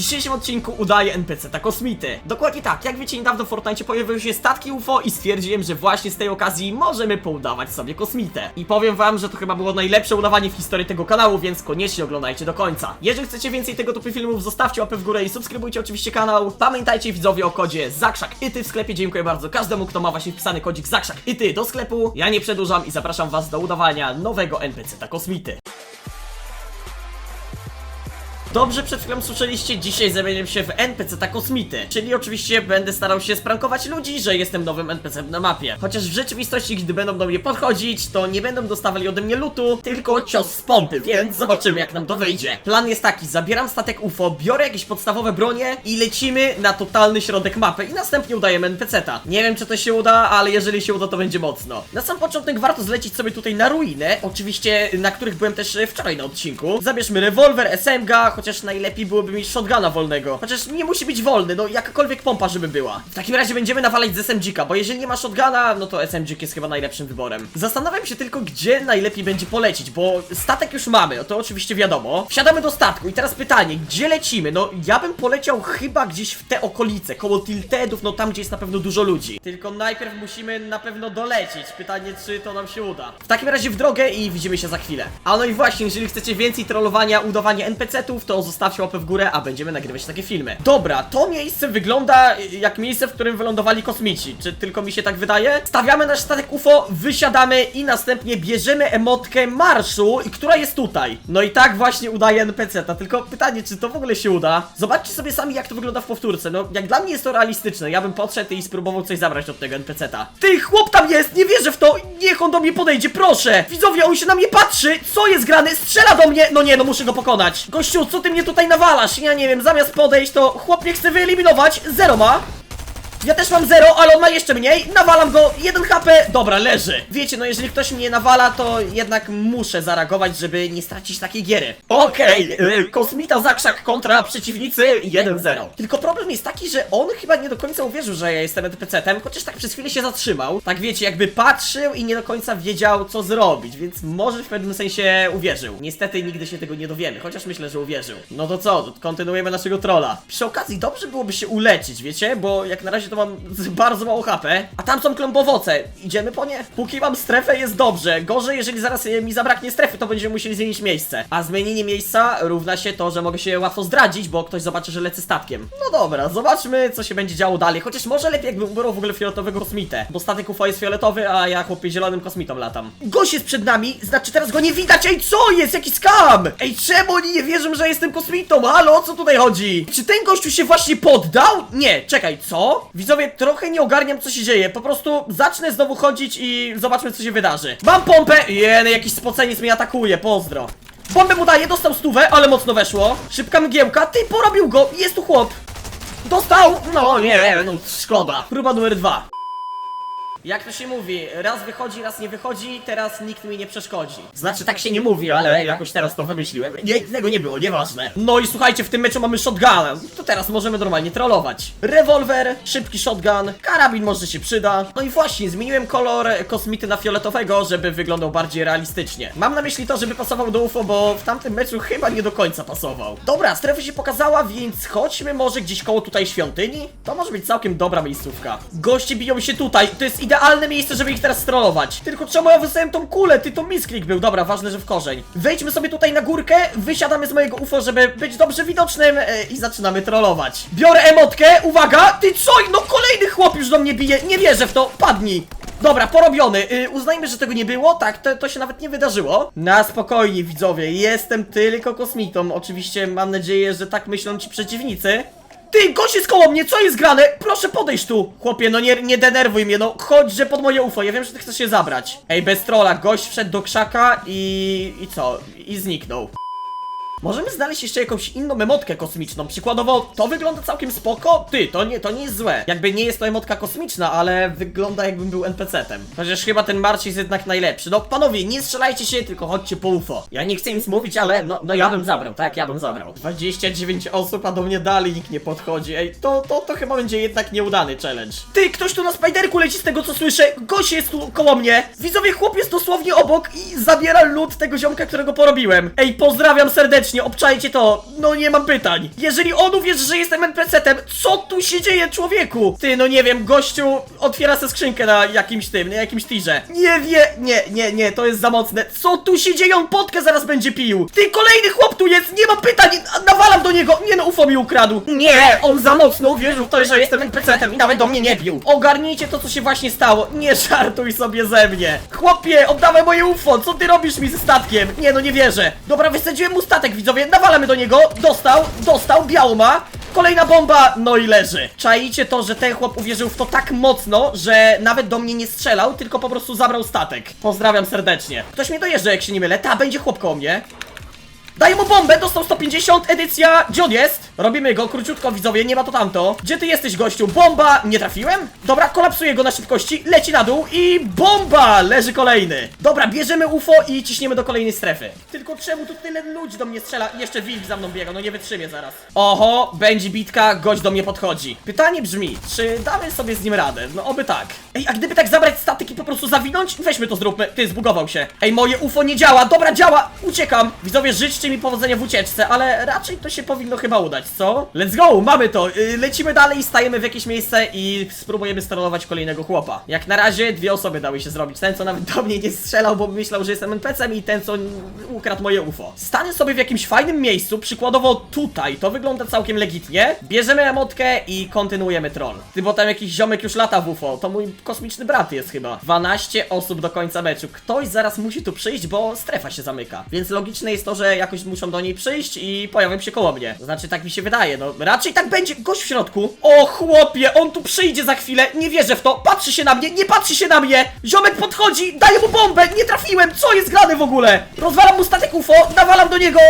dzisiejszym odcinku udaje NPC ta kosmity. Dokładnie tak, jak wiecie niedawno w Fortnite pojawiły się statki UFO i stwierdziłem, że właśnie z tej okazji możemy poudawać sobie kosmitę. I powiem wam, że to chyba było najlepsze udawanie w historii tego kanału, więc koniecznie oglądajcie do końca. Jeżeli chcecie więcej tego typu filmów, zostawcie łapę w górę i subskrybujcie oczywiście kanał. Pamiętajcie widzowie o kodzie ZAKRZAK ITY w sklepie, dziękuję bardzo każdemu, kto ma właśnie wpisany kodzik ZAKRZAK ITY do sklepu. Ja nie przedłużam i zapraszam was do udawania nowego NPC ta kosmity. Dobrze przed chwilą słyszeliście, dzisiaj zamieniam się w NPC ta kosmity. Czyli oczywiście będę starał się sprankować ludzi, że jestem nowym NPC na mapie. Chociaż w rzeczywistości, gdy będą do mnie podchodzić, to nie będą dostawali ode mnie lutu, tylko cios z pompy, więc zobaczymy jak nam to wyjdzie. Plan jest taki, zabieram statek UFO, biorę jakieś podstawowe bronie i lecimy na totalny środek mapy i następnie udajemy NPC-ta. Nie wiem czy to się uda, ale jeżeli się uda to będzie mocno. Na sam początek warto zlecić sobie tutaj na ruinę, oczywiście na których byłem też wczoraj na odcinku. Zabierzmy rewolwer, SMG, chociaż najlepiej byłoby mieć shotguna wolnego. Chociaż nie musi być wolny, no jakakolwiek pompa, żeby była. W takim razie będziemy nawalać z SMG-ka, bo jeżeli nie ma shotguna, no to SMG jest chyba najlepszym wyborem. Zastanawiam się tylko, gdzie najlepiej będzie polecić, bo statek już mamy, to oczywiście wiadomo. Wsiadamy do statku i teraz pytanie, gdzie lecimy? No ja bym poleciał chyba gdzieś w te okolice, koło Tiltedów, no tam gdzie jest na pewno dużo ludzi. Tylko najpierw musimy na pewno dolecieć. Pytanie, czy to nam się uda. W takim razie w drogę i widzimy się za chwilę. A no i właśnie, jeżeli chcecie więcej trollowania, udawania NPC-ów, to zostawcie łapę w górę, a będziemy nagrywać takie filmy. Dobra, to miejsce wygląda jak miejsce, w którym wylądowali kosmici. Czy tylko mi się tak wydaje? Stawiamy nasz statek UFO, wysiadamy i następnie bierzemy emotkę marszu, która jest tutaj. No i tak właśnie udaje NPC-ta, tylko pytanie, czy to w ogóle się uda? Zobaczcie sobie sami, jak to wygląda w powtórce. No, jak dla mnie jest to realistyczne. Ja bym podszedł i spróbował coś zabrać od tego NPC-ta. Ty, chłop tam jest! Nie wierzę w to! Niech on do mnie podejdzie, proszę! Widzowie, on się na mnie patrzy! Co jest grane? Strzela do mnie! No nie, no muszę go pokonać. Gościu, co ty mnie tutaj nawalasz? Ja nie wiem, zamiast podejść, to chłop mnie chce wyeliminować. Zero ma. Ja też mam zero, ale on ma jeszcze mniej. Nawalam go, 1 HP. Dobra, leży. Wiecie, no jeżeli ktoś mnie nawala, to jednak muszę zareagować, żeby nie stracić takiej giery. Okej, y, kosmita zakrzak kontra przeciwnicy 1-0. Tylko problem jest taki, że on chyba nie do końca uwierzył, że ja jestem NPC-tem, chociaż tak przez chwilę się zatrzymał. Tak wiecie, jakby patrzył i nie do końca wiedział, co zrobić, więc może w pewnym sensie uwierzył. Niestety nigdy się tego nie dowiemy, chociaż myślę, że uwierzył. No to co, kontynuujemy naszego trolla. Przy okazji dobrze byłoby się uleczyć, wiecie, bo jak na razie to mam bardzo mało HP, a tam są klombowoce. Idziemy po nie? Póki mam strefę jest dobrze. Gorzej, jeżeli zaraz mi zabraknie strefy, to będziemy musieli zmienić miejsce. A zmienienie miejsca równa się to, że mogę się łatwo zdradzić, bo ktoś zobaczy, że lecę statkiem. No dobra, zobaczmy, co się będzie działo dalej. Chociaż może lepiej, jakbym ubrał w ogóle fioletowego kosmitę. Bo statek UFO jest fioletowy, a ja chłopie zielonym kosmitą latam. Gość jest przed nami, znaczy teraz go nie widać. Ej, co jest? Jaki skam? Ej, czemu oni nie wierzą, że jestem kosmitą? Halo, o co tutaj chodzi? Czy ten gościu się właśnie poddał? Nie, czekaj, co? Widzowie, trochę nie ogarniam, co się dzieje. Po prostu zacznę znowu chodzić i zobaczmy, co się wydarzy. Mam pompę! Jeny, jakiś spoceniec mnie atakuje, pozdro. Bombę mu daję, dostał stówę, ale mocno weszło. Szybka mgiełka, ty porobił go, jest tu chłop. Dostał! No nie, no szkoda. Próba numer dwa. Jak to się mówi, raz wychodzi, raz nie wychodzi, teraz nikt mi nie przeszkodzi. Znaczy tak się nie mówi, ale jakoś teraz to wymyśliłem. Nie, tego nie było, nieważne. No i słuchajcie, w tym meczu mamy shotguna. To teraz możemy normalnie trollować. Rewolwer, szybki shotgun, karabin może się przyda. No i właśnie, zmieniłem kolor kosmity na fioletowego, żeby wyglądał bardziej realistycznie. Mam na myśli to, żeby pasował do UFO, bo w tamtym meczu chyba nie do końca pasował. Dobra, strefa się pokazała, więc chodźmy może gdzieś koło tutaj świątyni. To może być całkiem dobra miejscówka. Goście biją się tutaj, to jest idealne miejsce, żeby ich teraz strollować. Tylko czemu ja wysłałem tą kulę? Ty to misklik był. Dobra, ważne, że w korzeń. Wejdźmy sobie tutaj na górkę, wysiadamy z mojego UFO, żeby być dobrze widocznym e, i zaczynamy trollować. Biorę emotkę, uwaga! Ty co? No kolejny chłop już do mnie bije, nie wierzę w to, padnij! Dobra, porobiony. Y, uznajmy, że tego nie było. Tak, to, to się nawet nie wydarzyło. Na spokojnie, widzowie. Jestem tylko kosmitą. Oczywiście mam nadzieję, że tak myślą ci przeciwnicy. Ty, gość jest koło mnie, co jest grane? Proszę podejść tu! Chłopie, no nie, nie denerwuj mnie, no chodź, że pod moje UFO, ja wiem, że ty chcesz się zabrać. Ej, bez trolla, gość wszedł do krzaka i... i co? I zniknął. Możemy znaleźć jeszcze jakąś inną emotkę kosmiczną. Przykładowo, to wygląda całkiem spoko. Ty, to nie, to nie jest złe. Jakby nie jest to emotka kosmiczna, ale wygląda jakbym był NPC-tem. Chociaż chyba ten March jest jednak najlepszy. No panowie, nie strzelajcie się, tylko chodźcie po UFO. Ja nie chcę nic mówić, ale no, no ja bym zabrał, tak? Ja bym zabrał. 29 osób, a do mnie dalej nikt nie podchodzi. Ej, to, to, to chyba będzie jednak nieudany challenge. Ty, ktoś tu na Spiderku leci z tego co słyszę. Gość jest tu koło mnie. Widzowie, chłop jest dosłownie obok i zabiera lód tego ziomka, którego porobiłem. Ej, pozdrawiam serdecznie. Serdecznie, obczajcie to, no nie mam pytań. Jeżeli on uwierzy, że jestem NPC-tem, co tu się dzieje, człowieku? Ty, no nie wiem, gościu otwiera sobie skrzynkę na jakimś tym, na jakimś tirze. Nie wie, nie, nie, nie, to jest za mocne. Co tu się dzieje? On potkę zaraz będzie pił. Ty, kolejny chłop tu jest, nie mam pytań, nawalam do niego. Nie no, UFO mi ukradł. Nie, on za mocno uwierzył w to, że jestem NPC-tem i nawet do mnie nie bił. Ogarnijcie to, co się właśnie stało. Nie żartuj sobie ze mnie. Chłopie, oddawaj moje UFO, co ty robisz mi ze statkiem? Nie no, nie wierzę. Dobra, wysadziłem mu statek, widzowie, nawalamy do niego. Dostał, dostał, biało ma. Kolejna bomba, no i leży. Czaicie to, że ten chłop uwierzył w to tak mocno, że nawet do mnie nie strzelał, tylko po prostu zabrał statek. Pozdrawiam serdecznie. Ktoś mnie dojeżdża, jak się nie mylę. Ta, będzie chłop koło mnie. Daję mu bombę, dostał 150, edycja, gdzie on jest? Robimy go, króciutko widzowie, nie ma to tamto. Gdzie ty jesteś gościu? Bomba, nie trafiłem? Dobra, kolapsuję go na szybkości, leci na dół i bomba, leży kolejny. Dobra, bierzemy UFO i ciśniemy do kolejnej strefy. Tylko czemu tu tyle ludzi do mnie strzela? Jeszcze wilk za mną biega, no nie wytrzymię zaraz. Oho, będzie bitka, gość do mnie podchodzi. Pytanie brzmi, czy damy sobie z nim radę? No oby tak. Ej, a gdyby tak zabrać statek i po prostu zawinąć? Weźmy to zróbmy, ty, zbugował się. Ej, moje UFO nie działa, dobra, działa, uciekam. Widzowie, życzcie mi powodzenia w ucieczce, ale raczej to się powinno chyba udać, co? Let's go, mamy to, yy, lecimy dalej, stajemy w jakieś miejsce i spróbujemy sterować kolejnego chłopa. Jak na razie dwie osoby dały się zrobić, ten co nawet do mnie nie strzelał, bo myślał, że jestem NPC-em i ten co ukradł moje UFO. Stanę sobie w jakimś fajnym miejscu, przykładowo tutaj, to wygląda całkiem legitnie, bierzemy emotkę i kontynuujemy troll. Ty, bo tam jakiś ziomek już lata w UFO, to mój kosmiczny brat jest chyba. 12 osób do końca meczu, ktoś zaraz musi tu przyjść, bo strefa się zamyka, więc logiczne jest to, że jakoś muszą do niej przyjść i pojawią się koło mnie. Znaczy, tak mi się wydaje, no raczej tak będzie. Gość w środku. O chłopie, on tu przyjdzie za chwilę, nie wierzę w to. Patrzy się na mnie, nie patrzy się na mnie. Ziomek podchodzi, daję mu bombę, nie trafiłem, co jest grane w ogóle? Rozwalam mu statek UFO, nawalam do niego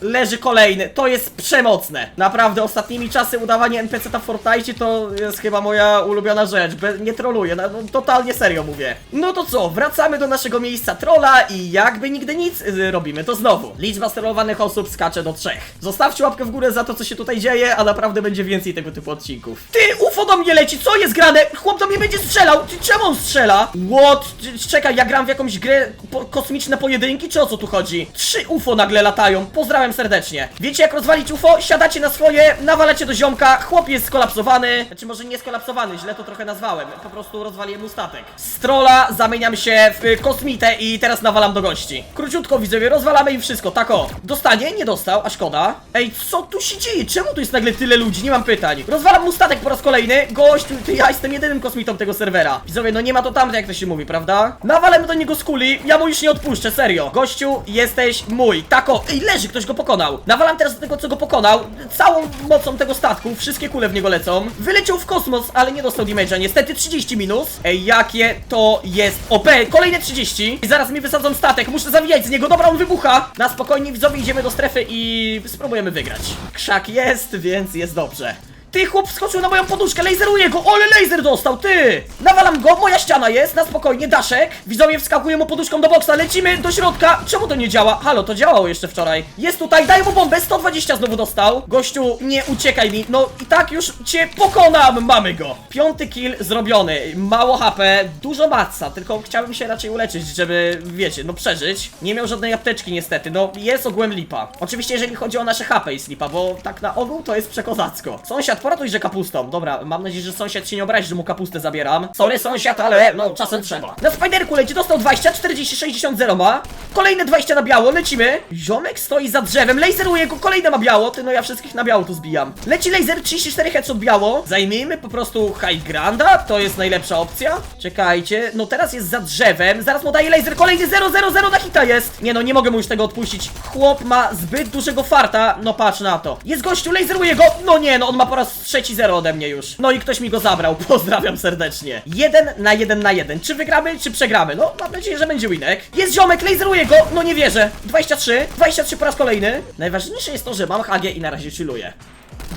Leży kolejny, to jest przemocne. Naprawdę, ostatnimi czasy udawanie NPC-ta w Fortnite to jest chyba moja ulubiona rzecz. Be Nie troluję, no, totalnie serio mówię. No to co, wracamy do naszego miejsca trolla i jakby nigdy nic, y, robimy to znowu. Liczba sterowanych osób skacze do trzech. Zostawcie łapkę w górę za to, co się tutaj dzieje, a naprawdę będzie więcej tego typu odcinków. Ty, UFO do mnie leci, co jest grane? Chłop do mnie będzie strzelał, Ty, czemu on strzela? What? Czekaj, ja gram w jakąś grę po kosmiczne pojedynki, czy o co tu chodzi? Trzy UFO nagle latają, pozdrawiam serdecznie. Wiecie jak rozwalić UFO? Siadacie na swoje, nawalacie do ziomka, chłop jest skolapsowany. Znaczy może nie skolapsowany, źle to trochę nazwałem. Po prostu rozwaliłem mu statek. Z trolla zamieniam się w y, kosmitę i teraz nawalam do gości. Króciutko widzowie, rozwalamy im wszystko, tak o. Dostanie? Nie dostał, a szkoda. Ej, co tu się dzieje? Czemu tu jest nagle tyle ludzi? Nie mam pytań. Rozwalam mu statek po raz kolejny. Gość, ty, ty, ja jestem jedynym kosmitą tego serwera. Widzowie, no nie ma to tamte, jak to się mówi, prawda? Nawalamy do niego z kuli, ja mu już nie odpuszczę, serio. Gościu, jesteś mój. Tako, ej, leży, ktoś go pokonał. Nawalam teraz do tego, co go pokonał. Całą mocą tego statku, wszystkie kule w niego lecą. Wyleciał w kosmos, ale nie dostał damage'a, niestety 30 minus. Ej, jakie to jest OP. Kolejne 30. I zaraz mi wysadzą statek, muszę zawijać z niego. Dobra, on wybucha. Na spokojnie, widzowie, idziemy do strefy i spróbujemy wygrać. Krzak jest, więc jest dobrze. Ty, chłop wskoczył na moją poduszkę, laseruję go, ole laser dostał, ty! Nawalam go, moja ściana jest, na spokojnie, daszek. Widzowie wskakują mu poduszką do boksa, lecimy do środka. Czemu to nie działa? Halo, to działało jeszcze wczoraj. Jest tutaj, daj mu bombę, 120 znowu dostał. Gościu, nie uciekaj mi, no i tak już cię pokonam, mamy go. Piąty kill zrobiony, mało HP, dużo matca, tylko chciałbym się raczej uleczyć, żeby, wiecie, no przeżyć. Nie miał żadnej apteczki niestety, no jest ogółem lipa. Oczywiście jeżeli chodzi o nasze HP jest lipa, bo tak na ogół to jest przekozacko. Sąsiad, poratuj, że kapustą. Dobra, mam nadzieję, że sąsiad się nie obrazi, że mu kapustę zabieram. Sorry sąsiad, ale no czasem trzeba. Na Spiderku leci, dostał 20, 40, 60, 0 ma. Kolejne 20 na biało, lecimy. Ziomek stoi za drzewem, laseruje go, kolejne ma biało. Ty, no ja wszystkich na biało tu zbijam. Leci laser, 34 headshot biało. Zajmijmy po prostu High Granda, to jest najlepsza opcja. Czekajcie, no teraz jest za drzewem, zaraz mu daje laser, kolejny 0, 0, 0 na hita jest. Nie no, nie mogę mu już tego odpuścić. Chłop ma zbyt dużego farta, no patrz na to. Jest gościu, laseruje go, no nie no, on ma po raz trzeci 0 ode mnie już. No i ktoś mi go zabrał, pozdrawiam serdecznie. Jeden na jeden na jeden. Czy wygramy, czy przegramy? No, mam nadzieję, że będzie winek. Jest ziomek, laseruje go, no nie wierzę. 23, 23 po raz kolejny. Najważniejsze jest to, że mam HG i na razie chilluję.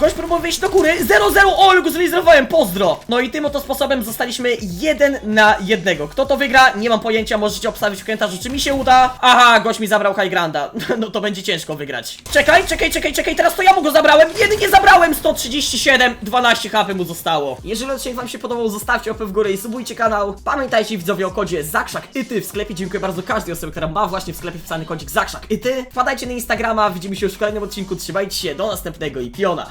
Gość próbował wejść do góry, 0-0, o, go zrealizowałem, pozdro! No i tym oto sposobem zostaliśmy jeden na jednego. Kto to wygra? Nie mam pojęcia, możecie obstawić w komentarzu, czy mi się uda. Aha, gość mi zabrał High Granda. No to będzie ciężko wygrać. Czekaj, czekaj, czekaj, czekaj, teraz to ja mu go zabrałem. Jedynie zabrałem 137, 12 HP mu zostało. Jeżeli odcinek wam się podobał, zostawcie łapę w górę i subujcie kanał. Pamiętajcie widzowie o kodzie Zakrzak Ity w sklepie. Dziękuję bardzo każdej osobie, która ma właśnie w sklepie wpisany kodzik Zakrzak Ity. Wpadajcie na Instagrama, widzimy się już w kolejnym odcinku. Trzymajcie się, do następnego i piona.